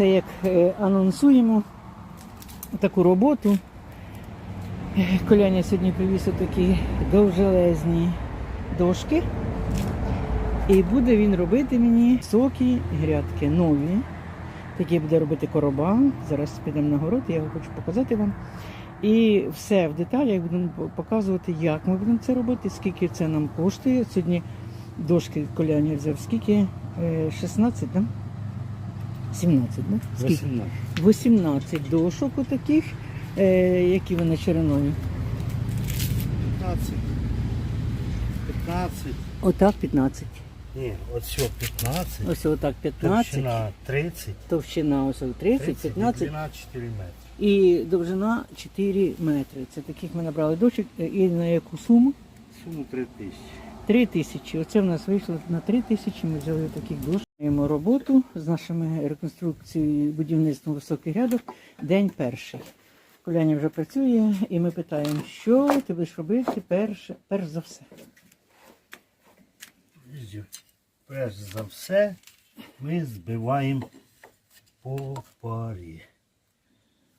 це як е, анонсуємо таку роботу. Е, Коляня сьогодні привіз такі довжелезні дошки. І буде він робити мені соки грядки нові. Такі буде робити короба. Зараз підемо на город, я його хочу показати вам. І все в деталях будемо показувати, як ми будемо це робити, скільки це нам коштує. Сьогодні дошки Коляня взяв скільки? Е, 16, да? 17, да? Скільки? 18. 18 дошок отаких, е, які вони шириною. 15. 15. Отак 15. Ні, от що 15. Ось отак 15. Товщина 30. Товщина ось 30, 30 15 длина 4 метри. і довжина 4 метри. Це таких ми набрали дочок. Е, І на яку суму? Суму 3 тисячі. 3 тисячі. Оце в нас вийшло на 3 тисячі. Ми взяли таких дошок. Маємо роботу з нашими реконструкцією будівництвом високих рядок. День перший. Коляня вже працює, і ми питаємо, що ти будеш робити перше, перш за все. Перш за все ми збиваємо по парі.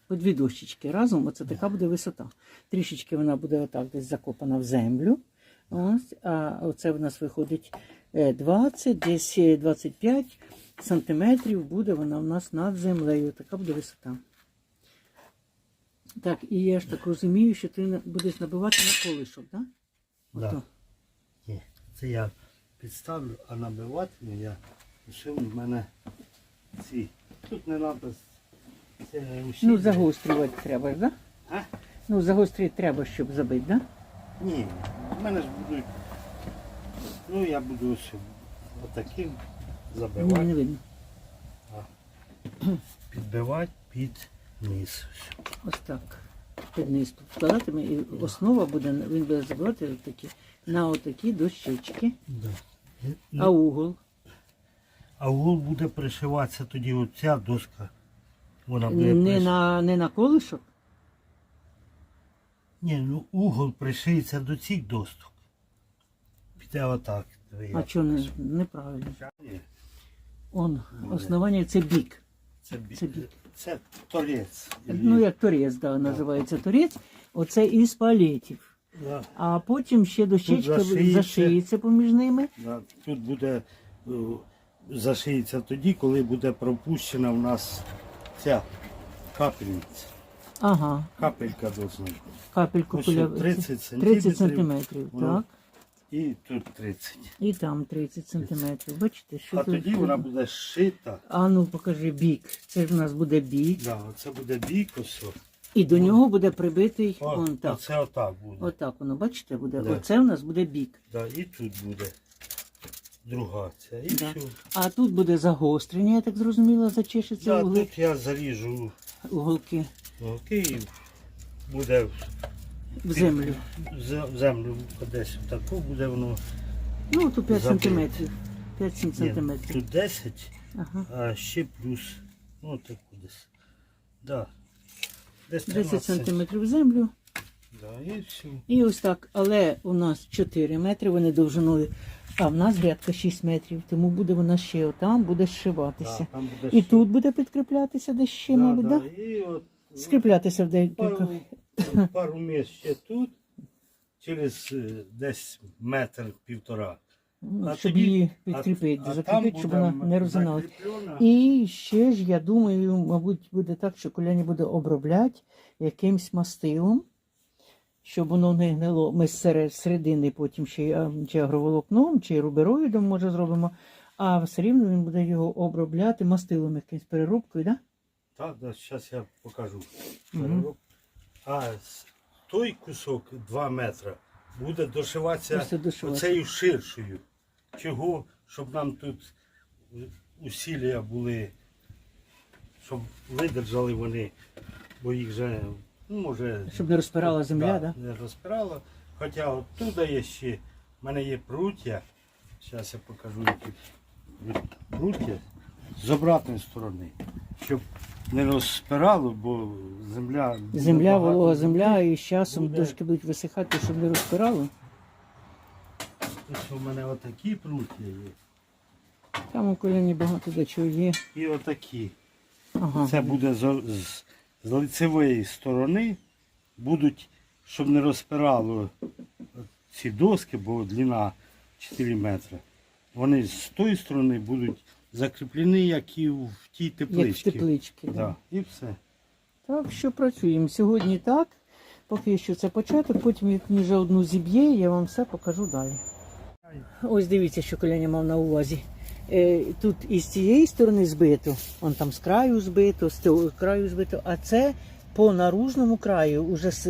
По дві дощечки разом, оце така буде висота. Трішечки вона буде отак десь закопана в землю. Ось, а оце в нас виходить е, 20, десь е, 25 сантиметрів буде вона в нас над землею. Така буде висота. Так, і я ж так розумію, що ти будеш набивати на колишок, так? Да. Ні, це я підставлю, а набиватиму я лишив в мене ці. Тут не треба. Ну, загострювати треба так? Да? Ну, загострювати треба, щоб забити, так? Да? Ні, в мене ж будуть. Ну я буду ось отаким забивати, не видно. підбивати під низ. Ось так. Під низ тут вкладатиме, і основа буде, він буде забивати такі, на отакі дощечки. Да. А угол? А угол буде пришиватися тоді оця доска. Вона буде Не приш- на, не на колишок? Ні, ну угол пришиється до цих досток. Піде отак. диви, А як. чого не, неправильно? Ні, Он, основання це бік. Це, бі- Це бік. це торець. Ну, як торець, да, називається торець. Оце із палетів. Да, А потім ще дощечка зашиється. зашиється поміж ними. да. Тут буде е, зашиється тоді, коли буде пропущена в нас ця капельниця. Ага, Капелька должна бути. капельку Ось поля- 30 30 сантиметрів. сантиметрів, Воно- так. І тут 30. І там 30 сантиметрів. Бачите, що А тут? тоді вона буде шита. А ну покажи бік. Це ж у нас буде бік. Да, це буде бік ось. о. І до нього буде прибитий О, он так. Оце отак буде. Отак воно, бачите, буде. Да. Оце у нас буде бік. Да, і тут буде друга ця. І Да. все. А тут буде загострення, я так зрозуміла, зачешеться Да, угли, тут я заріжу уголки уголки і буде в землю. в землю десь таку буде воно. Ну, тут 5 Забито. сантиметрів. 5-7 Ні, сантиметрів. тут 10, Ага. а ще плюс. Ну таку десь. Да. Десь 10 сантиметрів в землю. Да, і все. І ось так. Але у нас 4 метри, вони довжиною. А в нас грядка 6 метрів, тому буде вона ще отам, буде зшиватися. Да, там буде І ще- тут буде підкріплятися десь ще, да, мабуть, да. Да? І от Скріплятися в декілька. пару, пару місць ще тут, через е, десь метр півтора. Ну, А щоб тоді- її підкріпити, а закріпити, там щоб буде вона не закріплена. І ще ж, я думаю, мабуть, буде так, що коляні буде обробляти якимсь мастилом, щоб воно не гнило. Ми з серед- середини потім ще чи агроволокном, чи рубероїдом, може, зробимо, а все рівно він буде його обробляти мастилом якимось переробкою, так? Так, да, зараз я покажу. Мгм. А той кусок 2 метри буде дошиватися оцею ширшою. Чого? Щоб нам тут усілля були, щоб видержали вони, бо їх же, ну, може. Щоб не розпирала земля, да? Не розпирала. Хоча от тут є ще, в мене є пруття. Зараз я покажу, які пруття з обратної сторони. Щоб не розпирало, бо земля. Земля, волога земля, і з часом буде. дошки будуть висихати, щоб не розпирало. Ось у мене отакі пруття є. Там у коляні багато до чого є. І отакі. Ага. Це буде з, з, з лицевої сторони, будуть, щоб не розпирало ці доски, бо длина 4 метри. Вони з тої сторони будуть закріплені, як і в тій Як в тепличці. теплички. Да. І все. Так що працюємо. Сьогодні так. Поки що це початок, потім як він вже одну зіб'є, я вам все покажу далі. Ось дивіться, що коляня мав на увазі. Е, тут із цієї сторони збито, он там з краю збито, з цього краю збито, а це по наружному краю, уже з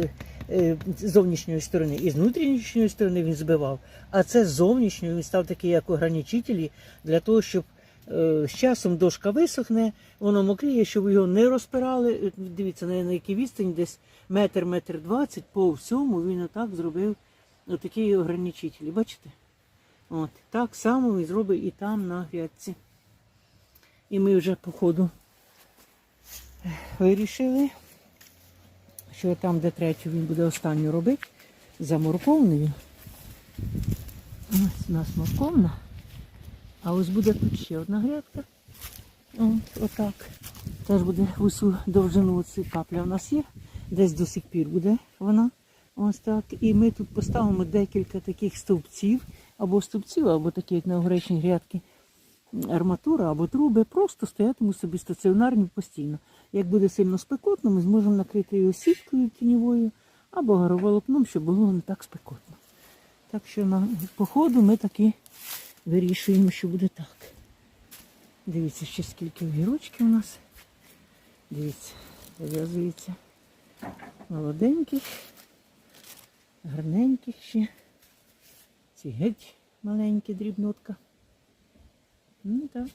е, зовнішньої сторони. І з внутрішньої сторони він збивав, а це з зовнішньої він став такий, як ограничителі, для того, щоб е, з часом дошка висохне, воно мокріє, щоб його не розпирали. Дивіться, на, якій відстані десь метр, метр двадцять по всьому він отак зробив отакі ограничителі. Бачите? От, так само він зробить і там на грядці. І ми вже по ходу вирішили, що там, де третю він буде останню робити, за морковною. Ось у нас морковна. А ось буде тут ще одна грядка. От, отак. Теж буде усю довжину оці капля у нас є. Десь до сих пір буде вона. Ось так. І ми тут поставимо декілька таких стовпців, або стовпців, або такі, як на огречні грядки, арматура або труби, просто стоятимуть собі стаціонарні постійно. Як буде сильно спекотно, ми зможемо накрити його сіткою тіньовою або гороволокном, щоб було не так спекотно. Так що на по ходу ми таки вирішуємо, що буде так. Дивіться, ще скільки огірочків у нас. Дивіться, зав'язується молоденьких, гарненьких ще. Ці геть маленькі дрібнотка. Ну так.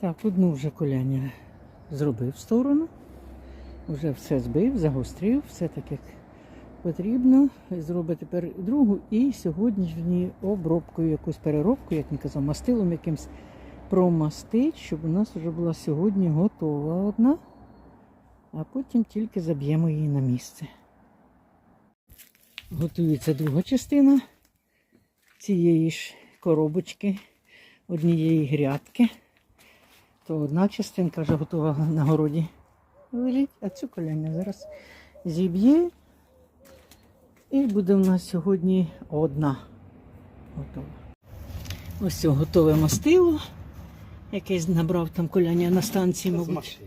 Так, одну вже коляня зробив в сторону. Вже все збив, загострив, все так як потрібно. Зробить тепер другу і сьогоднішню обробкою, якусь переробку, як він казав, мастилом якимсь промастить, щоб у нас вже була сьогодні готова одна, а потім тільки заб'ємо її на місце. Готується друга частина цієї ж коробочки, однієї грядки. То одна частинка вже готова на городі лежить, а цю коляня зараз зіб'є. І буде в нас сьогодні одна готова. Ось це готове мастило. Якесь набрав там коляня на станції, мабуть.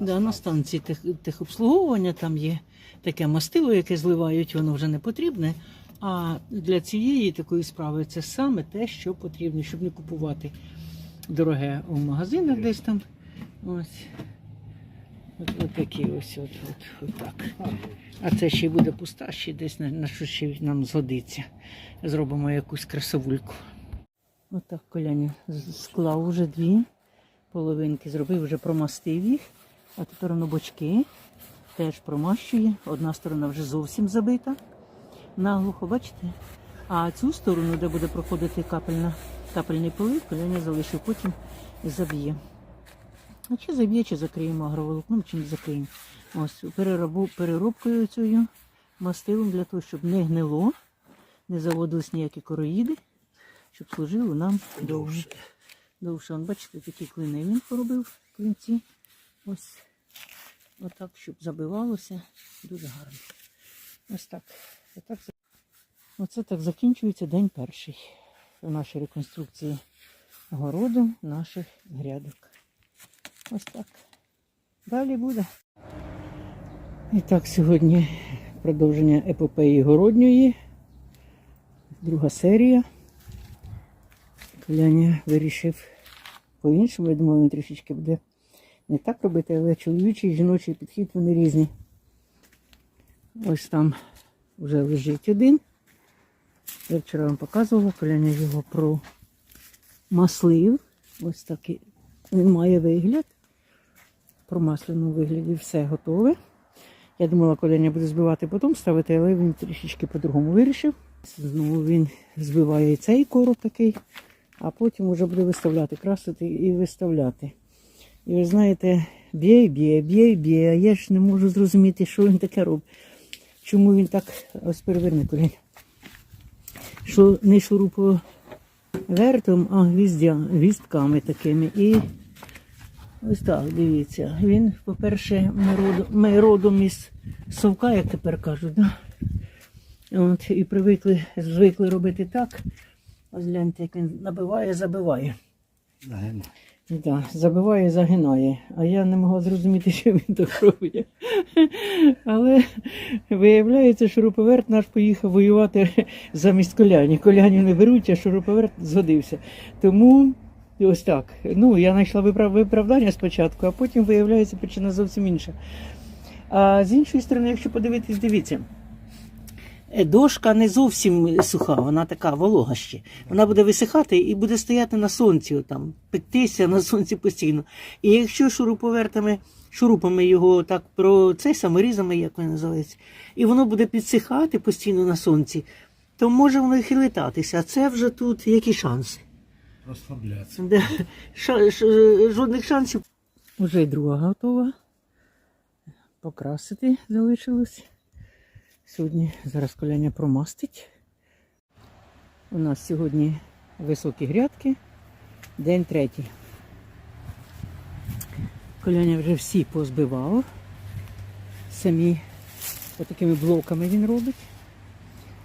Да, на станції тех, техобслуговування там є таке мастило, яке зливають, воно вже не потрібне. А для цієї такої справи це саме те, що потрібно, щоб не купувати дороге у магазинах десь там. Ось. От, от такі ось от, от, от так. А це ще й буде пуста, ще десь на, на що ще нам згодиться. Зробимо якусь красовульку. Отак коляня з- склав уже дві половинки, зробив, вже промастив їх. А воно бочки теж промащує. Одна сторона вже зовсім забита. Наглухо, бачите? А цю сторону, де буде проходити капельна, капельний полив, коляня залишив, потім заб'є. А чи заб'є, чи закриємо агроволокном, чи не закриємо. Ось переробу, переробкою цією мастилом для того, щоб не гнило, не заводились ніякі короїди, щоб служило нам довше. Довше, он, бачите, такі клини він поробив клинці. Ось отак, щоб забивалося. Дуже гарно. Ось так. Отак. Оце так закінчується день перший в нашій реконструкції городу наших грядок. Ось так. Далі буде. І так, сьогодні продовження епопеї городньої. Друга серія. Коляня вирішив по-іншому. Я думаю, він трішечки буде не так робити, але чоловічий і жіночий підхід вони різні. Ось там вже лежить один. Я вчора вам показувала, коляня його промаслив. Ось такий він має вигляд. В промасленому вигляді все готове. Я думала, коляня буде збивати потім ставити, але він трішечки по-другому вирішив. Знову він збиває і цей короб такий, а потім вже буде виставляти, красити і виставляти. І ви знаєте, б'є, б'є, б'є, б'є, а я ж не можу зрозуміти, що він таке робить. Чому він так ось переверне колінь. Що не шуруповертом, а гвіздя, гвіздками такими. І Ось так, дивіться. Він, по-перше, ми родом, із совка, як тепер кажуть, да? От, і привикли, звикли робити так. Ось гляньте, як він набиває, забиває. Да, забиває, загинає. А я не могла зрозуміти, що він так робить. Але виявляється, шуруповерт наш поїхав воювати замість коляні. Коляні не беруть, а шуруповерт згодився. Тому ось так. Ну, я знайшла виправ- виправдання спочатку, а потім виявляється причина зовсім інша. А з іншої сторони, якщо подивитись, дивіться. Е, Дошка не зовсім суха, вона така волога ще. Вона буде висихати і буде стояти на сонці, там, пектися на сонці постійно. І якщо шуруповертами, шурупами його так про цей саморізами, як він називається, і воно буде підсихати постійно на сонці, то може воно і хилитатися. А це вже тут які шанси? Розслаблятися. Де ша- ш- жодних шансів. Уже й друга готова. Покрасити залишилось. Сьогодні зараз коляня промастить. У нас сьогодні високі грядки, день третій. Коляня вже всі позбивав. Самі отакими блоками він робить.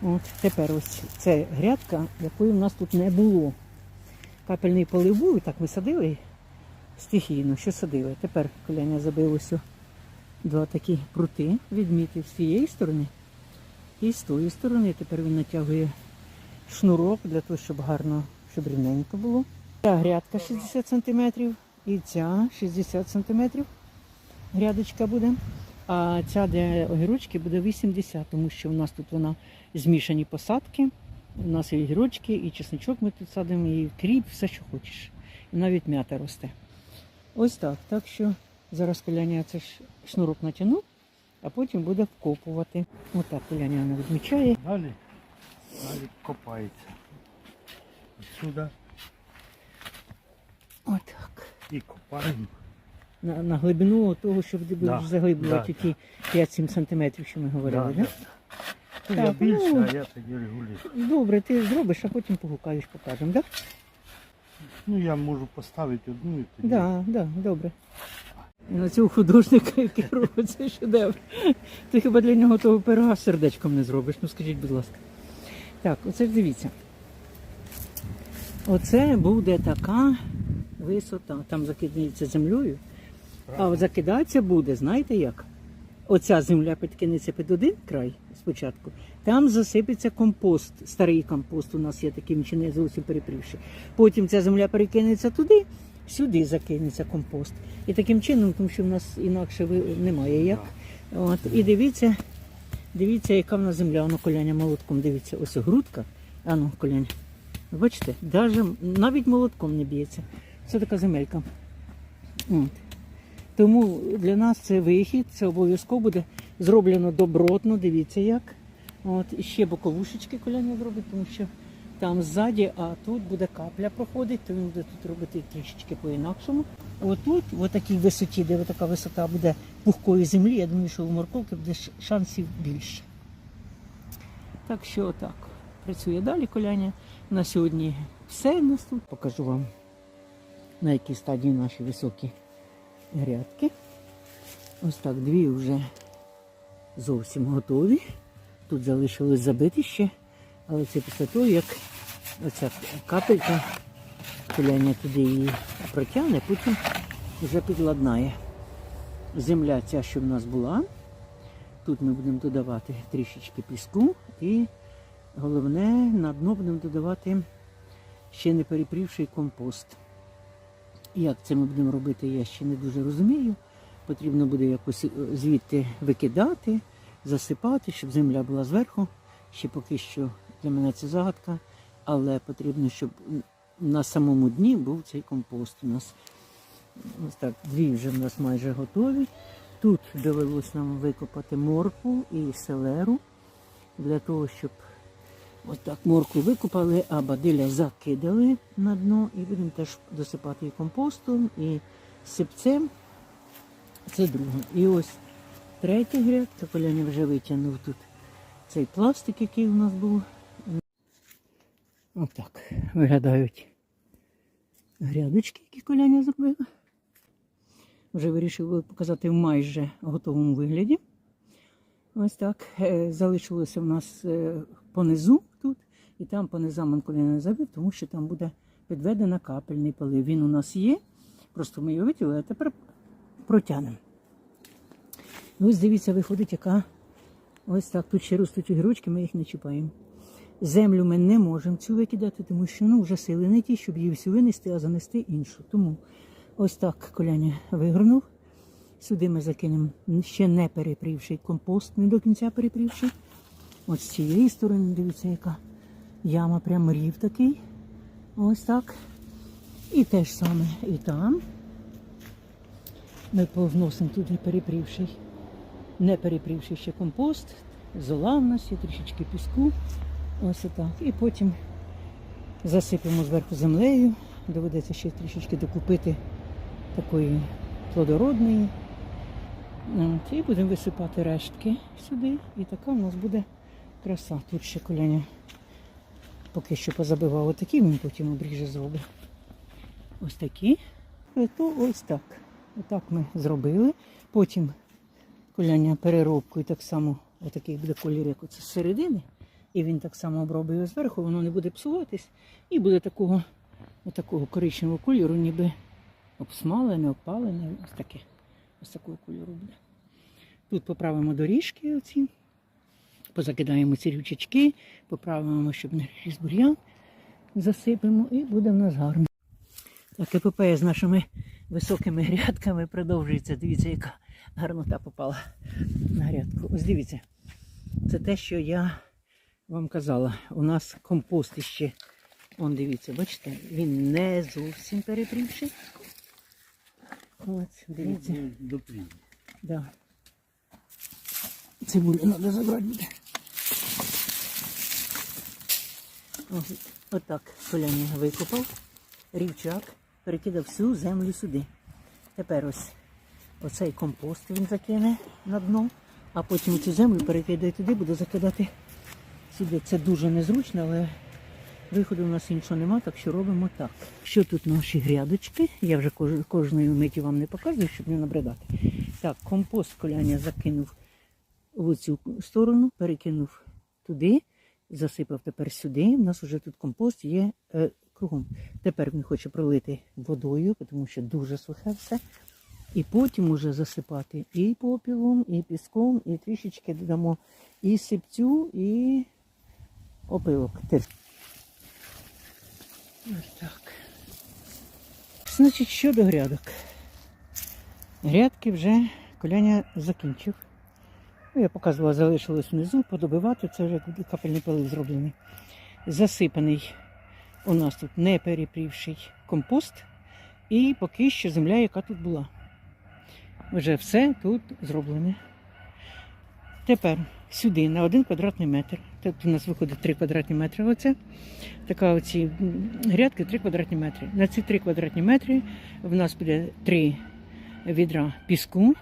От тепер ось це грядка, якої в нас тут не було капельний полив був, і так ми садили стихійно, що садили. Тепер коляня забив ось два такі прути, відмітив з цієї сторони і з тої сторони. Тепер він натягує шнурок для того, щоб гарно, щоб рівненько було. Ця грядка 60 см і ця 60 см грядочка буде. А ця, де огірочки, буде 80, тому що у нас тут вона змішані посадки. У нас і огірочки, і чесничок ми тут садимо, і кріп, все, що хочеш. І навіть м'ята росте. Ось так. Так що зараз коляня це ж шнурок натягнув, а потім буде вкопувати. Отак коляня вона відмічає. Далі, далі копається. Сюди Отак. і копаємо. На, на глибину того, щоб Да, заглиблювати да, ті 5-7 сантиметрів, що ми говорили. Да, Да, да. Я Так, більше, ну. а я тоді регулюю. Добре, ти зробиш, а потім погукаєш, покажемо, так? Ну я можу поставити одну і тоді. Да, да, добре. На цього художника, який робить цей шедевр. Ти хіба для нього того пирога сердечком не зробиш? Ну скажіть, будь ласка. Так, оце дивіться. Оце буде така висота. Там закидається землею. А закидатися буде, знаєте як? Оця земля підкинеться під один край спочатку. Там засипеться компост, старий компост у нас є таким чи не зовсім перепрівши. Потім ця земля перекинеться туди, сюди закинеться компост. І таким чином, тому що в нас інакше немає як. От, і дивіться, дивіться, яка в нас земля, воно коляня молотком. Дивіться, ось грудка. А ну, коляня. Бачите, даже, навіть молотком не б'ється. Це така земелька. От. Тому для нас це вихід, це обов'язково буде зроблено добротно, дивіться як. От, і ще боковушечки коляня зробить, тому що там ззаді, а тут буде капля проходить, то він буде тут робити трішечки по-інакшому. Отут, в такій висоті, де така висота буде пухкої землі, я думаю, що у морковки буде шансів більше. Так що отак. Працює далі коляня. На сьогодні все нас тут. Покажу вам, на якій стадії наші високі грядки. Ось так, дві вже зовсім готові. Тут залишилось забити ще, але це після того, як оця капелька коляня туди її протягне, потім вже підладнає. Земля ця, що в нас була. Тут ми будемо додавати трішечки піску і головне на дно будемо додавати ще не перепрівший компост. Як це ми будемо робити, я ще не дуже розумію. Потрібно буде якось е, звідти викидати, засипати, щоб земля була зверху. Ще поки що для мене це загадка, але потрібно, щоб на самому дні був цей компост у нас. Ось так, дві вже в нас майже готові. Тут довелось нам викопати моркву і селеру для того, щоб Ось так морку викопали, а бадиля закидали на дно і будемо теж досипати і компостом, і сипцем. Це друге. І ось третя грядка, Коляня вже витягнув тут цей пластик, який у нас був. Отак виглядають грядочки, які Коляня зробила. вже вирішили показати в майже готовому вигляді. Ось так. Е, Залишилося в нас е, понизу тут, і там по низам Анкуліна не забив, тому що там буде підведена капельний полив. Він у нас є, просто ми його витягли, а тепер протягнемо. Ось дивіться, виходить, яка ось так. Тут ще ростуть огірочки, ми їх не чіпаємо. Землю ми не можемо цю викидати, тому що ну, вже сили не ті, щоб її всю винести, а занести іншу. Тому ось так коляня вигорнув. Сюди ми закинемо ще не перепрівший компост, не до кінця перепрівший. Ось з цієї сторони, дивіться, яка яма, прям рів такий. Ось так. І те ж саме і там. Ми повносимо туди перепрівший, не перепрівший ще компост. Зола в нас є трішечки піску. Ось отак. І потім засипемо зверху землею. Доведеться ще трішечки докупити такої плодородної. І будемо висипати рештки сюди. І така у нас буде краса. Тут ще коляня поки що позабивав отакі, він потім обріже зробить. Ось такі. То ось так. Отак ми зробили. Потім коляня переробкою так само отакий буде колір, як оце з середини. І він так само обробить його зверху, воно не буде псуватись. І буде такого, отакого коричневого кольору, ніби обсмалене, опалене. Ось таке. Ось такого кольору буде. Тут поправимо доріжки оці, позакидаємо ці рючечки, поправимо, щоб не ріс бур'ян, засипемо і буде в нас гарно. Так, епопея з нашими високими грядками продовжується. Дивіться, яка гарнота попала на грядку. Ось дивіться, це те, що я вам казала. У нас компост іще. Он дивіться, бачите, він не зовсім перепрівший. Ось, дивіться. До плівні. Да. Цибулю треба забрати буде. Ось, Отак коляні викопав, рівчак, перекидав всю землю сюди. Тепер ось оцей компост він закине на дно, а потім цю землю перекидає туди, буде закидати сюди. Це дуже незручно, але виходу у нас іншого нема, так що робимо так. Що тут наші грядочки? Я вже кожної миті вам не показую, щоб не набридати. Так, компост коляня закинув в цю сторону, перекинув туди, засипав тепер сюди. У нас вже тут компост є е, кругом. Тепер він хоче пролити водою, тому що дуже сухе все. І потім уже засипати і попілом, і піском, і трішечки додамо і сипцю, і опилок. Ось так. Значить, щодо грядок. Грядки вже коляня закінчив. Ну, Я показувала, залишилось внизу, подобивати, це вже капельний полив зроблений. Засипаний у нас тут не перепрівший компост. І поки що земля, яка тут була. Вже все тут зроблене. Тепер сюди на один квадратний метр. Тут у нас виходить 3 квадратні метри. Оце. Така оці грядки 3 квадратні метри. На ці 3 квадратні метри в нас буде 3 відра піску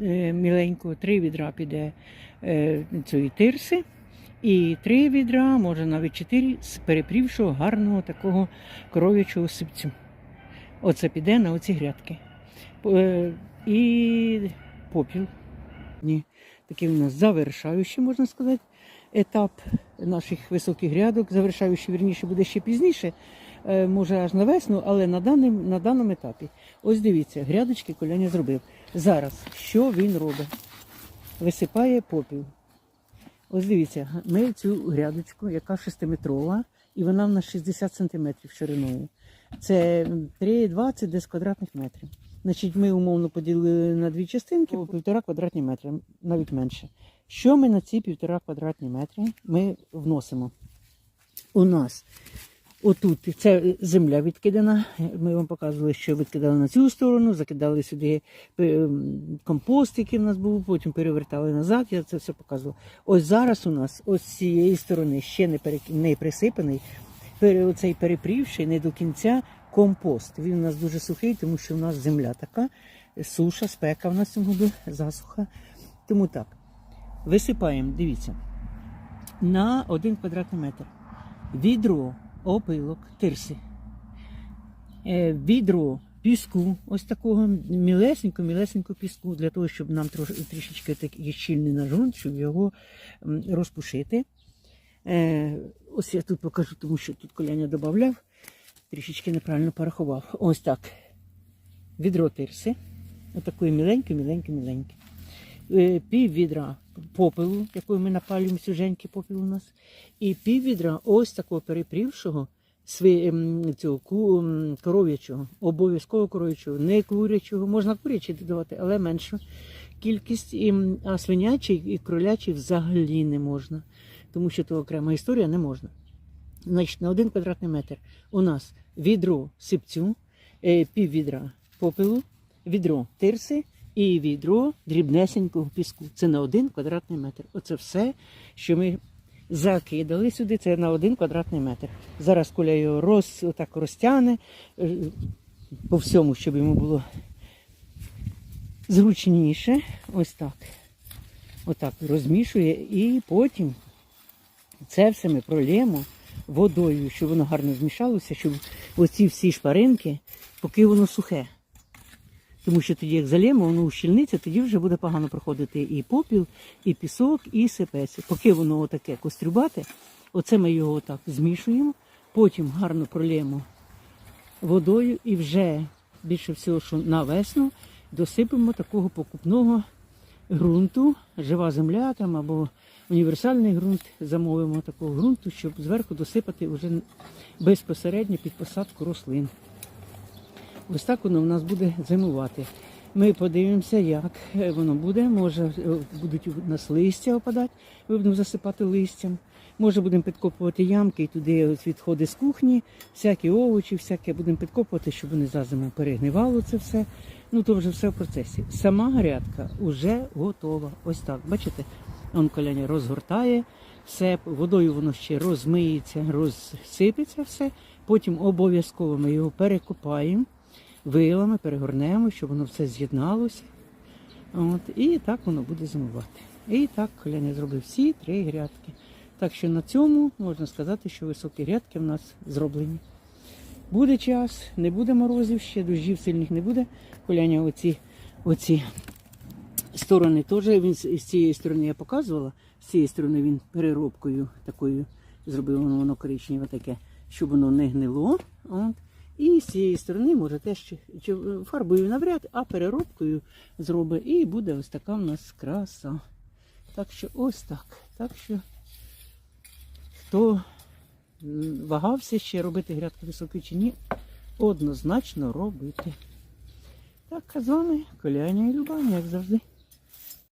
е, міленького, 3 відра піде е, цієї тирси. І три відра, може навіть чотири, з перепрівшого гарного такого коров'ячого сипцю. Оце піде на оці грядки. Е, І попіл. Ні, такий у нас завершаючий, можна сказати, етап наших високих грядок. Завершаючий, вірніше, буде ще пізніше, е, може аж на весну, але на, даним, на даному етапі. Ось дивіться, грядочки коляня зробив. Зараз що він робить? Висипає попіл. Ось дивіться, ми цю грядочку, яка 6-метрова, і вона в нас 60 см шириною. Це 3,20 десь квадратних метрів. Значить, ми умовно поділили на дві частинки по півтора квадратні метри, навіть менше. Що ми на ці півтора квадратні метри ми вносимо? У нас отут це земля відкидана. Ми вам показували, що відкидали на цю сторону, закидали сюди е, компост, який в нас був, потім перевертали назад. Я це все показувала. Ось зараз у нас ось з цієї сторони ще не, перек... не присипаний, оцей перепрівший не до кінця компост. Він у нас дуже сухий, тому що у нас земля така, суша, спека в нас году, засуха. Тому так. Висипаємо, дивіться, на один квадратний метр. Відро, опилок, тирси. Е, Відро піску, ось такого мілесенько-мілесенько піску, для того, щоб нам трішечки такий щільний ґрунт, щоб його розпушити. Е, ось я тут покажу, тому що тут коляня додавав, трішечки неправильно порахував. Ось так. Відро тирси. Отакої міленьке, міленьке, міленьке. Пів відра попелу, якою ми напалюємо сюженьки попіл у нас. І пів відра ось такого перепрівшого ем, цього ем, коров'ячого, обов'язково коров'ячого, не курячого, можна курячий додавати, але меншу кількість, і, а свинячий і кролячий взагалі не можна, тому що то окрема історія не можна. Значить, на один квадратний метр у нас відро сипцю, е, пів відра попелу, відро тирси і відро дрібнесенького піску. Це на один квадратний метр. Оце все, що ми закидали сюди, це на один квадратний метр. Зараз Коля його роз, отак розтягне е, по всьому, щоб йому було зручніше. Ось так. Отак розмішує і потім це все ми пролємо водою, щоб воно гарно змішалося, щоб оці всі шпаринки, поки воно сухе. Тому що тоді, як залємо, воно ущільниться, тоді вже буде погано проходити і попіл, і пісок, і сипець. Поки воно отаке кострюбате, оце ми його отак змішуємо, потім гарно пролємо водою і вже більше всього, що на весну досипемо такого покупного ґрунту, жива земля там або універсальний ґрунт, замовимо такого ґрунту, щоб зверху досипати вже безпосередньо під посадку рослин. Ось так воно в нас буде зимувати. Ми подивимося, як воно буде. Може, будуть у нас листя опадати, ми будемо засипати листям. Може, будемо підкопувати ямки і туди відходи з кухні, всякі овочі, всяке будемо підкопувати, щоб вони за зиму перегнивало це все. Ну то вже все в процесі. Сама грядка вже готова. Ось так. Бачите, он коляня розгортає все, водою воно ще розмиється, розсипеться все. Потім обов'язково ми його перекопаємо вилами, перегорнемо, щоб воно все з'єдналося. От, і так воно буде зимувати. І так Коляня зробив всі три грядки. Так що на цьому можна сказати, що високі грядки в нас зроблені. Буде час, не буде морозів, ще дощів сильних не буде. Коляня оці, оці сторони теж він з цієї сторони я показувала, з цієї сторони він переробкою такою зробив воно, воно коричневе таке, щоб воно не гнило. От. І з цієї сторони може теж чи фарбою навряд, а переробкою зробить. І буде ось така в нас краса. Так що ось так. Так що хто вагався ще робити грядку високу чи ні, однозначно робити. Так, а з вами Коляня і Любаня, як завжди.